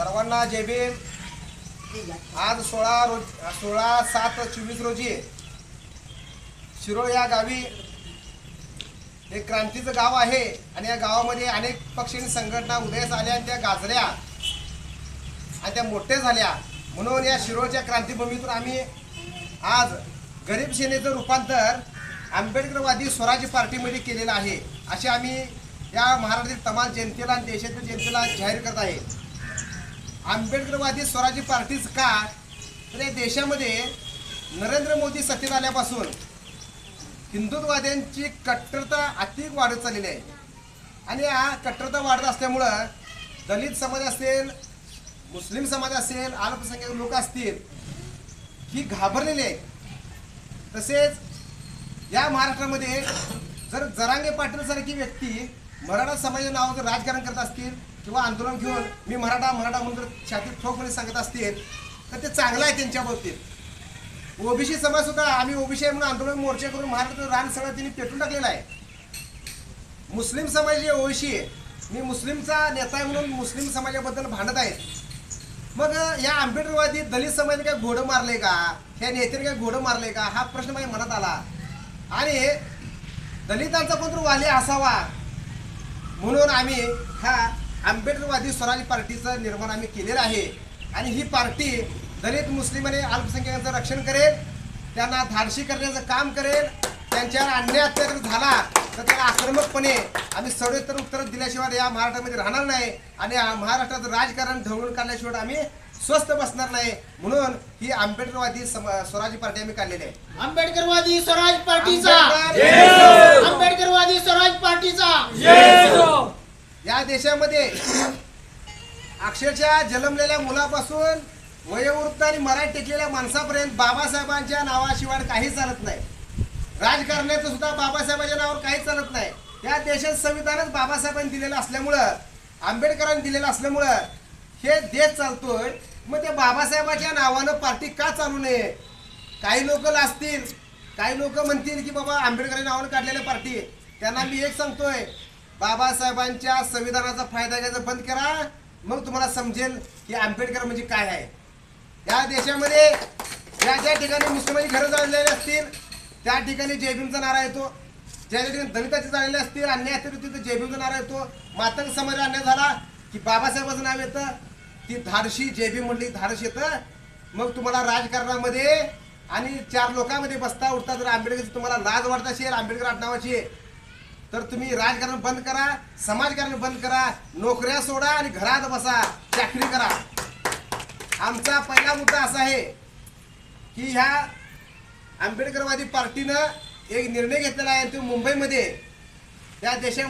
सर्वांना जय भीम. आज सोळा रोज सोळा सात चोवीस रोजी शिरोळ या गावी एक क्रांतीचं गाव आहे आणि या गावामध्ये अनेक पक्षी संघटना उदयास आल्या आणि त्या गाजल्या आणि त्या मोठ्या झाल्या. म्हणून या शिरोळच्या क्रांतीभूमीतून आम्ही आज गरीब सेनेचं रूपांतर आंबेडकरवादी स्वराज्य पार्टीमध्ये केलेलं आहे. असे आम्ही या महाराष्ट्रातील तमाम जनतेला आणि देशातील जनतेला जाहीर करत आहे. आंबेडकरवादी स्वराज्य पार्टीच का? तर या देशामध्ये नरेंद्र मोदी सत्तेत आल्यापासून हिंदुत्ववाद्यांची कट्टरता अधिक वाढत चाललेली आहे. आणि हा कट्टरता वाढत असल्यामुळं दलित समाज असेल मुस्लिम समाज असेल अल्पसंख्याक लोक असतील ही घाबरलेली आहे तसेच या महाराष्ट्रामध्ये जर जरांगे पाटीलसारखी व्यक्ती मराठा समाजाच्या नावावर जर राजकारण करत असतील किंवा आंदोलन घेऊन मी मराठा मराठा म्हणून जर छातीत ठोकपणे सांगत असतील तर ते चांगलं आहे त्यांच्या बाबतीत. ओबीसी समाज सुद्धा आम्ही ओबीसी आहे म्हणून आंदोलन मोर्चे करून महाराष्ट्र रान सगळं त्यांनी पेटून टाकलेलं आहे. मुस्लिम समाज जे ओबीसी आहे मी मुस्लिमचा नेता आहे म्हणून मुस्लिम समाजाबद्दल भांडत आहे. मग या आंबेडकरवादी दलित समाजाने काय घोडं मारले का? ह्या नेत्याने काय घोडं मारले का? हा प्रश्न माझ्या मनात आला. आणि दलितांचा कोणतरी वाली असावा. म्हणून आम्ही ह्या आंबेडकरवादी स्वराज पार्टीचं निर्माण आम्ही केलेलं आहे. आणि ही पार्टी दलित मुस्लिम आणि अल्पसंख्याकांचं रक्षण करेल त्यांना धाडशी करण्याचं काम करेल त्यांच्यावर अन्याय अत्याचार झाला तर त्याला आक्रमकपणे आम्ही सडोत्तर उत्तर दिल्याशिवाय या महाराष्ट्रामध्ये राहणार नाही आणि महाराष्ट्राचं राजकारण ढवळून काढल्याशिवाय आम्ही स्वस्थ बसणार नाही. म्हणून ही आंबेडकरवादी स्वराज्य पार्टी आम्ही काढलेली आहे. आंबेडकरवादी स्वराज पार्टीचा आंबेडकर- आंबेडकरवादी स्वराज पार्टीचा या देशामध्ये अक्षरशः जन्मलेल्या मुलापासून वयोवृत्त आणि मराठी टेकलेल्या माणसापर्यंत बाबासाहेबांच्या नावाशिवाय काहीच चालत नाही. राजकारण्याचं सुद्धा बाबासाहेबांच्या नावावर काहीच चालत नाही. या देशात संविधानच बाबासाहेबांनी दिलेलं असल्यामुळं आंबेडकरांनी दिलेलं असल्यामुळं हे देश चालतोय. मग ते बाबासाहेबाच्या नावानं पार्टी का चालू नये? काही लोक लाजतील. काही लोक म्हणतील की बाबा आंबेडकरांच्या नावानं काढलेल्या पार्टी. त्यांना मी एक सांगतोय बाबासाहेबांच्या संविधानाचा फायदा घ्यायचा बंद करा. मग तुम्हाला समजेल की आंबेडकर म्हणजे काय आहे. या देशामध्ये ज्या ज्या ठिकाणी मुस्लिमांची घरं जाळलेली असतील त्या ठिकाणी जयभीमचा नारा येतो. ज्या ठिकाणी दलिताचे जाळलेले असतील अन्याय असतील तिथे जयभीमचा नारा येतो. मातंग समाज अन्याय झाला की बाबासाहेबाचं नाव येतं ती धारशी जयभीम म्हणली धारश येतं. मग तुम्हाला राजकारणामध्ये आणि चार लोकांमध्ये बसता उठता जर आंबेडकरची तुम्हाला लाज वाटत असेल आंबेडकर आडनावाची तर तुम्ही राजकारण बंद करा समाजकारण बंद करा नोकऱ्या सोडा आणि घरात बसा चाकरी करा. आमचा पहिला मुद्दा असा आहे की ह्या आंबेडकरवादी पार्टीनं एक निर्णय घेतलेला आहे तो मुंबईमध्ये. त्या देशा